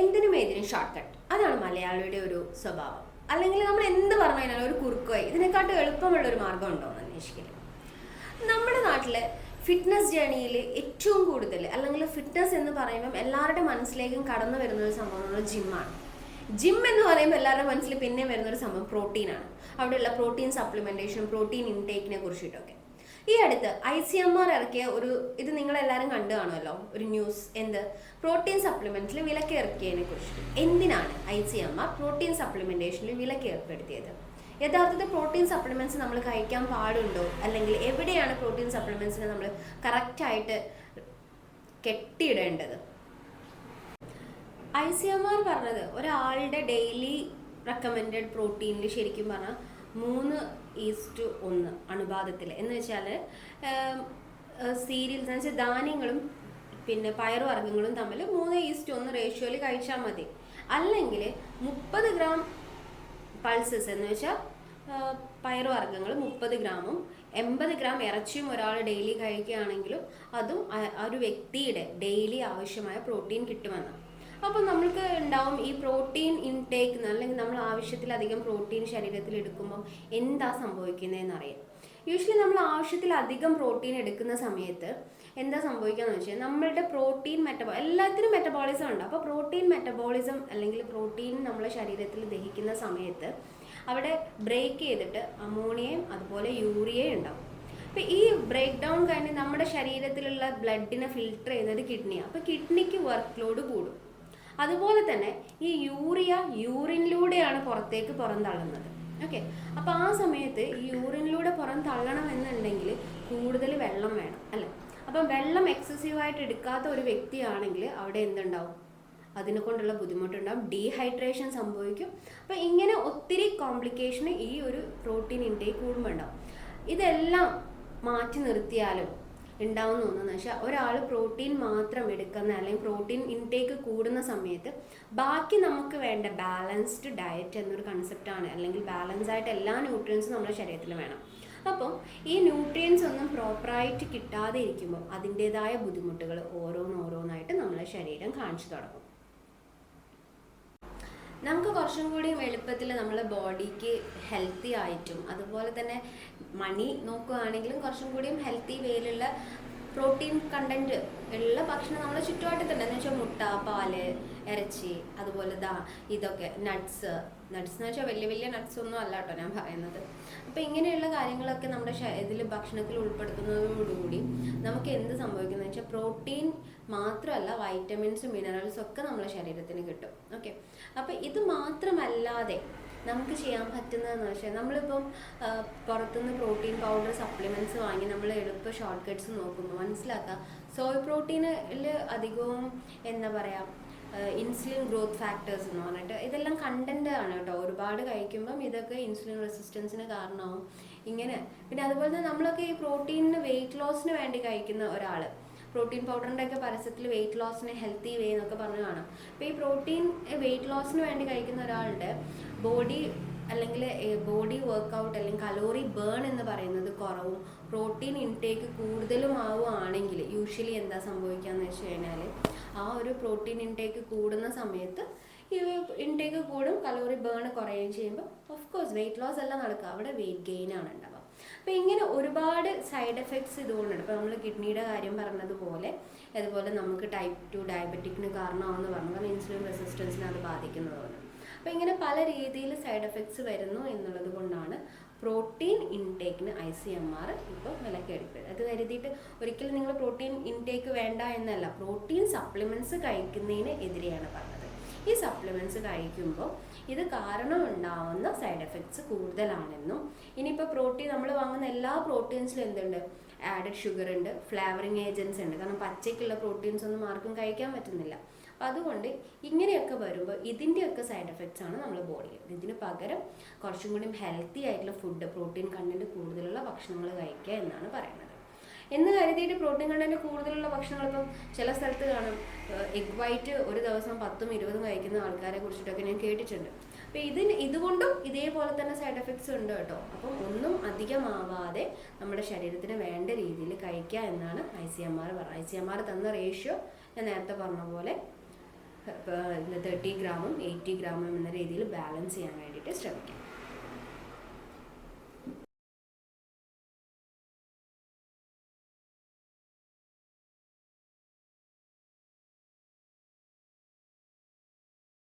എന്തിനും ഏതിനും short cut അതാണ് മലയാളിയുടെ ഒരു സ്വഭാവം. അല്ലെങ്കിൽ നമ്മൾ എന്ത് പറഞ്ഞു കഴിഞ്ഞാലും ഒരു കുറുക്കോയി ഇതിനെക്കാട്ടും എളുപ്പമുള്ള ഒരു മാർഗം ഉണ്ടോ എന്ന് അന്വേഷിക്കില്ല നമ്മുടെ നാട്ടിൽ ഫിറ്റ്നസ് ജേണിയിൽ ഏറ്റവും കൂടുതൽ അല്ലെങ്കിൽ ഫിറ്റ്നസ് എന്ന് പറയുമ്പം എല്ലാവരുടെ മനസ്സിലേക്കും കടന്നു വരുന്ന ഒരു സംഭവം ജിമ്മാണ് ജിം എന്ന് പറയുമ്പോൾ എല്ലാവരുടെ മനസ്സിൽ പിന്നെ വരുന്ന ഒരു സംഭവം പ്രോട്ടീനാണ് അവിടെയുള്ള പ്രോട്ടീൻ സപ്ലിമെന്റേഷൻ പ്രോട്ടീൻ ഇൻടേക്കിനെ കുറിച്ചിട്ടൊക്കെ. ഈ അടുത്ത് ഐ സി എം ആർ ഇറക്കിയ ഒരു ഇത് നിങ്ങൾ എല്ലാവരും കണ്ടു കാണുമല്ലോ? ഒരു ന്യൂസ്. എന്ത്? പ്രോട്ടീൻ സപ്ലിമെന്റിൽ വിലക്ക് ഇറക്കിയതിനെ കുറിച്ച്. എന്തിനാണ് I C M R protein സപ്ലിമെന്റേഷനിൽ വിലക്ക് ഏർപ്പെടുത്തിയത് യഥാർത്ഥത്തിൽ പ്രോട്ടീൻ സപ്ലിമെന്റ്സ് നമ്മൾ കഴിക്കാൻ പാടുണ്ടോ? അല്ലെങ്കിൽ എവിടെയാണ് പ്രോട്ടീൻ സപ്ലിമെന്റ്സിനെ നമ്മൾ കറക്റ്റായിട്ട് കെട്ടിയിടേണ്ടത്? ഐ സി എം ആർ പറഞ്ഞത് ഒരാളുടെ ഡെയിലി റെക്കമെൻഡ് പ്രോട്ടീനിൽ ശരിക്കും പറഞ്ഞാൽ മൂന്ന് ഈസ്റ്റ് ഒന്ന് അണുപാതത്തിൽ എന്ന് വെച്ചാൽ സീരിയൽസ് എന്ന് വെച്ചാൽ ധാന്യങ്ങളും പിന്നെ പയറുവർഗങ്ങളും തമ്മിൽ മൂന്ന് ഈസ്റ്റ് ഒന്ന് റേഷ്യോയിൽ കഴിച്ചാൽ മതി. അല്ലെങ്കിൽ മുപ്പത് ഗ്രാം പൾസസ് എന്ന് വെച്ചാൽ പയറുവർഗങ്ങൾ മുപ്പത് ഗ്രാമും എൺപത് ഗ്രാം ഇറച്ചിയും ഒരാൾ ഡെയിലി കഴിക്കുകയാണെങ്കിലും അതും ആ- ഒരു വ്യക്തിയുടെ ഡെയിലി ആവശ്യമായ പ്രോട്ടീൻ കിട്ടുമെന്ന് അപ്പോൾ നമ്മൾക്ക് ഉണ്ടാവും ഈ പ്രോട്ടീൻ ഇൻടേക്ക് അല്ലെങ്കിൽ നമ്മൾ ആവശ്യത്തിലധികം പ്രോട്ടീൻ ശരീരത്തിൽ എടുക്കുമ്പോൾ എന്താ സംഭവിക്കുന്നതെന്ന് അറിയാം. യൂഷ്വലി നമ്മൾ ആവശ്യത്തിലധികം പ്രോട്ടീൻ എടുക്കുന്ന സമയത്ത് എന്താ സംഭവിക്കുകയെന്ന് വെച്ചാൽ നമ്മളുടെ പ്രോട്ടീൻ മെറ്റബോ എല്ലാത്തിനും മെറ്റബോളിസം ഉണ്ട്. അപ്പോൾ പ്രോട്ടീൻ മെറ്റബോളിസം അല്ലെങ്കിൽ പ്രോട്ടീൻ നമ്മളെ ശരീരത്തിൽ ദഹിക്കുന്ന സമയത്ത് അവിടെ ബ്രേക്ക് ചെയ്തിട്ട് അമോണിയയും അതുപോലെ യൂറിയയും ഉണ്ടാവും. അപ്പോൾ ഈ ബ്രേക്ക് ഡൗൺ കഴിഞ്ഞ് നമ്മുടെ ശരീരത്തിലുള്ള ബ്ലഡിനെ ഫിൽട്ടർ ചെയ്യുന്നത് കിഡ്നിയാണ് അപ്പോൾ കിഡ്നിക്ക് വർക്ക് ലോഡ് കൂടും. അതുപോലെ തന്നെ ഈ യൂറിയ യൂറിനിലൂടെയാണ് പുറത്തേക്ക് പുറന്തള്ളുന്നത് ഓക്കെ അപ്പോൾ ആ സമയത്ത് ഈ യൂറിനിലൂടെ പുറം തള്ളണം എന്നുണ്ടെങ്കിൽ കൂടുതൽ വെള്ളം വേണം അല്ലേ? അപ്പം വെള്ളം എക്സസീവായിട്ട് എടുക്കാത്ത ഒരു വ്യക്തിയാണെങ്കിൽ അവിടെ എന്തുണ്ടാവും? അതിനെ കൊണ്ടുള്ള ബുദ്ധിമുട്ടുണ്ടാവും. ഡീഹൈഡ്രേഷൻ സംഭവിക്കും. അപ്പം ഇങ്ങനെ ഒത്തിരി കോംപ്ലിക്കേഷന് ഈ ഒരു പ്രോട്ടീൻ ഇൻടേക്ക് കൂടുമ്പോൾ ഉണ്ടാവും ഇതെല്ലാം മാറ്റി നിർത്തിയാലും ഉണ്ടാവുന്ന ഒന്നെന്ന് വെച്ചാൽ ഒരാൾ പ്രോട്ടീൻ മാത്രം എടുക്കുന്ന അല്ലെങ്കിൽ പ്രോട്ടീൻ ഇൻടേക്ക് കൂടുന്ന സമയത്ത് ബാക്കി നമുക്ക് വേണ്ട ബാലൻസ്ഡ് ഡയറ്റ് എന്നൊരു കൺസെപ്റ്റാണ് അല്ലെങ്കിൽ ബാലൻസ് ആയിട്ട് എല്ലാ ന്യൂട്രിയൻസും നമ്മുടെ ശരീരത്തിൽ വേണം. അപ്പം ഈ ന്യൂട്രിയൻസ് ഒന്നും പ്രോപ്പറായിട്ട് കിട്ടാതെ ഇരിക്കുമ്പോൾ അതിന്റേതായ ബുദ്ധിമുട്ടുകൾ ഓരോന്നോരോന്നായിട്ട് നമ്മുടെ ശരീരം കാണിച്ചു തുടങ്ങും. നമുക്ക് കുറച്ചും കൂടി എളുപ്പത്തിൽ നമ്മളെ ബോഡിക്ക് ഹെൽത്തി ആയിട്ടും അതുപോലെ തന്നെ മണി നോക്കുകയാണെങ്കിലും കുറച്ചും കൂടിയും ഹെൽത്തി വേയിലുള്ള പ്രോട്ടീൻ കണ്ടന്റ് ഉള്ള ഭക്ഷണം നമ്മുടെ ചുറ്റുവട്ടത്തുണ്ട്. എന്ന് വെച്ചാൽ മുട്ട പാൽ ഇറച്ചി അതുപോലെ ദാ ഇതൊക്കെ നട്ട്സ് നട്ട്സ് എന്ന് വെച്ചാൽ വലിയ വലിയ നട്ട്സ് ഒന്നും അല്ല കേട്ടോ ഞാൻ പറയുന്നത്. അപ്പോൾ ഇങ്ങനെയുള്ള കാര്യങ്ങളൊക്കെ നമ്മുടെ ഇതിൽ ഭക്ഷണത്തിൽ ഉൾപ്പെടുത്തുന്നതോടുകൂടി നമുക്ക് എന്ത് സംഭവിക്കുന്നത് വെച്ചാൽ പ്രോട്ടീൻ മാത്രമല്ല വൈറ്റമിൻസും മിനറൽസും ഒക്കെ നമ്മുടെ ശരീരത്തിന് കിട്ടും. ഓക്കെ അപ്പോൾ ഇത് മാത്രമല്ലാതെ നമുക്ക് ചെയ്യാൻ പറ്റുന്നതെന്ന് വെച്ചാൽ നമ്മളിപ്പം പുറത്തുനിന്ന് പ്രോട്ടീൻ പൗഡർ സപ്ലിമെന്റ്സ് വാങ്ങി നമ്മൾ എളുപ്പ ഷോർട്ട് കട്ട്സ് നോക്കുമ്പോൾ മനസ്സിലാക്കുക സോയ് പ്രോട്ടീനിൽ അധികവും എന്താ പറയുക ഇൻസുലിൻ ഗ്രോത്ത് ഫാക്ടേഴ്സ് എന്ന് പറഞ്ഞിട്ട് ഇതെല്ലാം കണ്ടന്റ് ആണ് കേട്ടോ. ഒരുപാട് കഴിക്കുമ്പം ഇതൊക്കെ ഇൻസുലിൻ റെസിസ്റ്റൻസിന് കാരണമാവും. ഇങ്ങനെ. പിന്നെ അതുപോലെ തന്നെ നമ്മളൊക്കെ ഈ പ്രോട്ടീനിന് വെയിറ്റ് ലോസിന് വേണ്ടി കഴിക്കുന്ന ഒരാൾ പ്രോട്ടീൻ പൗഡറിന്റെ ഒക്കെ പരസ്യത്തിൽ വെയിറ്റ് ലോസിന് ഹെൽത്തി വേ എന്നൊക്കെ പറഞ്ഞു കാണാം. അപ്പോൾ ഈ പ്രോട്ടീൻ വെയിറ്റ് ലോസിന് വേണ്ടി കഴിക്കുന്ന ഒരാളുടെ ബോഡി അല്ലെങ്കിൽ ബോഡി വർക്കൗട്ട് അല്ലെങ്കിൽ കലോറി ബേൺ എന്ന് പറയുന്നത് കുറവും പ്രോട്ടീൻ ഇൻടേക്ക് കൂടുതലും ആവുകയാണെങ്കിൽ യൂഷ്വലി എന്താ സംഭവിക്കുകയെന്ന് വെച്ച് കഴിഞ്ഞാൽ ആ ഒരു പ്രോട്ടീൻ ഇൻടേക്ക് കൂടുന്ന സമയത്ത് ഈ ഇൻടേക്ക് കൂടും കലോറി ബേൺ കുറയുകയും ചെയ്യുമ്പോൾ ഓഫ് കോഴ്സ് വെയിറ്റ് ലോസ് എല്ലാം നടക്കുക. അവിടെ വെയിറ്റ് ഗെയിൻ ആണ് ഉണ്ടാവുക. അപ്പോൾ ഇങ്ങനെ ഒരുപാട് സൈഡ് എഫക്ട്സ് ഇതുകൊണ്ടുണ്ട്. ഇപ്പോൾ നമ്മൾ കിഡ്നിയുടെ കാര്യം പറഞ്ഞതുപോലെ അതുപോലെ നമുക്ക് ടൈപ്പ് ടു ഡയബറ്റിക്കിന് കാരണമാണെന്ന് പറഞ്ഞു. കാരണം ഇൻസുലിൻ റെസിസ്റ്റൻസിനെ അത് ബാധിക്കുന്നതുകൊണ്ട്. അപ്പോൾ ഇങ്ങനെ പല രീതിയിൽ സൈഡ് എഫക്ട്സ് വരുന്നു എന്നുള്ളത് കൊണ്ടാണ് പ്രോട്ടീൻ ഇൻടേക്കിന് ഐ സി എം ആർ ഇപ്പോൾ വിലക്കെടുക്കുക അത് കരുതിയിട്ട് ഒരിക്കലും നിങ്ങൾ പ്രോട്ടീൻ ഇൻടേക്ക് വേണ്ട എന്നല്ല പ്രോട്ടീൻ സപ്ലിമെന്റ്സ് കഴിക്കുന്നതിന് എതിരെയാണ് പറഞ്ഞത്. ഈ സപ്ലിമെന്റ്സ് കഴിക്കുമ്പോൾ ഇത് കാരണം ഉണ്ടാവുന്ന സൈഡ് എഫക്ട്സ് കൂടുതലാണെന്നും ഇനിയിപ്പോൾ പ്രോട്ടീൻ നമ്മൾ വാങ്ങുന്ന എല്ലാ പ്രോട്ടീൻസിലും എന്തുണ്ട്? ആഡഡ് ഷുഗർ ഉണ്ട് ഫ്ലേവറിങ് ഏജൻസ് ഉണ്ട്. കാരണം പച്ചയ്ക്കുള്ള പ്രോട്ടീൻസ് ഒന്നും ആർക്കും കഴിക്കാൻ പറ്റുന്നില്ല. അതുകൊണ്ട് ഇങ്ങനെയൊക്കെ വരുമ്പോൾ ഇതിന്റെയൊക്കെ സൈഡ് എഫക്ട്സ് ആണ് നമ്മുടെ ബോഡിയിൽ ഇതിന് പകരം കുറച്ചും കൂടി ഹെൽത്തി ആയിട്ടുള്ള ഫുഡ് പ്രോട്ടീൻ കണ്ടന്റ് കൂടുതലുള്ള ഭക്ഷണങ്ങൾ കഴിക്കുക എന്നാണ് പറയുന്നത്. എന്ന് കരുതിയിട്ട് പ്രോട്ടീൻ കണ്ടന്റ് കൂടുതലുള്ള ഭക്ഷണങ്ങൾ ഇപ്പം ചില സ്ഥലത്ത് കാണും. എഗ് വൈറ്റ് ഒരു ദിവസം പത്തും ഇരുപതും കഴിക്കുന്ന ആൾക്കാരെ കുറിച്ചിട്ടൊക്കെ ഞാൻ കേട്ടിട്ടുണ്ട്. അപ്പം ഇതിന് ഇതുകൊണ്ടും ഇതേപോലെ തന്നെ സൈഡ് എഫക്ട്സ് ഉണ്ട് കേട്ടോ. അപ്പം ഒന്നും അധികമാവാതെ നമ്മുടെ ശരീരത്തിന് വേണ്ട രീതിയിൽ കഴിക്കുക എന്നാണ് I C M R I C M R തന്ന റേഷ്യോ ഞാൻ നേരത്തെ പറഞ്ഞ പോലെ തേർട്ടി ഗ്രാമും എയ്റ്റി ഗ്രാമും എന്ന രീതിയിൽ ബാലൻസ് ചെയ്യാൻ വേണ്ടിയിട്ട് ശ്രമിക്കാം.